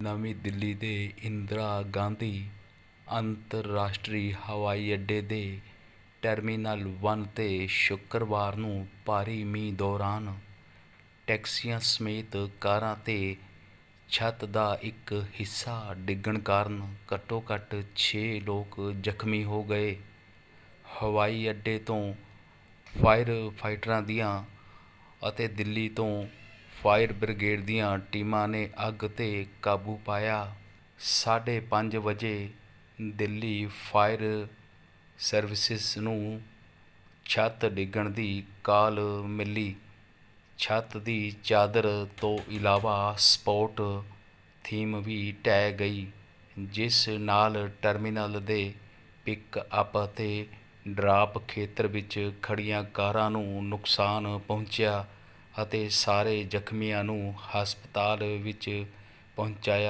ਨਵੀਂ ਦਿੱਲੀ ਦੇ ਇੰਦਰਾ ਗਾਂਧੀ ਅੰਤਰਰਾਸ਼ਟਰੀ ਹਵਾਈ ਅੱਡੇ ਦੇ ਟਰਮੀਨਲ ਵਨ 'ਤੇ ਸ਼ੁੱਕਰਵਾਰ ਨੂੰ ਭਾਰੀ ਮੀਂਹ ਦੌਰਾਨ ਟੈਕਸੀਆਂ ਸਮੇਤ ਕਾਰਾਂ ਤੇ ਛੱਤ ਦਾ ਇੱਕ ਹਿੱਸਾ ਡਿੱਗਣ ਕਾਰਨ ਘੱਟੋ-ਘੱਟ ਛੇ ਲੋਕ ਜ਼ਖ਼ਮੀ ਹੋ ਗਏ। ਹਵਾਈ ਅੱਡੇ ਤੋਂ ਫਾਇਰ ਫਾਈਟਰਾਂ ਦੀਆਂ ਅਤੇ ਦਿੱਲੀ ਤੋਂ ਫਾਇਰ ਬ੍ਰਿਗੇਡ ਦੀਆਂ ਟੀਮਾਂ ਨੇ ਅੱਗ 'ਤੇ ਕਾਬੂ ਪਾਇਆ। ਸਾਢੇ ਪੰਜ ਵਜੇ ਦਿੱਲੀ ਫਾਇਰ ਸਰਵਿਸਿਜ਼ ਨੂੰ ਛੱਤ ਡਿੱਗਣ ਦੀ ਕਾਲ ਮਿਲੀ। ਛੱਤ ਦੀ ਚਾਦਰ ਤੋਂ ਇਲਾਵਾ ਸਪੋਰਟ ਥੀਮ ਵੀ ਢਹਿ ਗਈ, ਜਿਸ ਨਾਲ ਟਰਮੀਨਲ ਦੇ ਪਿਕ-ਅਪ ਅਤੇ ਡਰਾਪ ਖੇਤਰ ਵਿੱਚ ਖੜ੍ਹੀਆਂ ਕਾਰਾਂ ਨੂੰ ਨੁਕਸਾਨ ਪਹੁੰਚਿਆ ਅਤੇ ਸਾਰੇ ਜ਼ਖ਼ਮੀਆਂ ਨੂੰ ਹਸਪਤਾਲ ਵਿੱਚ ਪਹੁੰਚਾਇਆ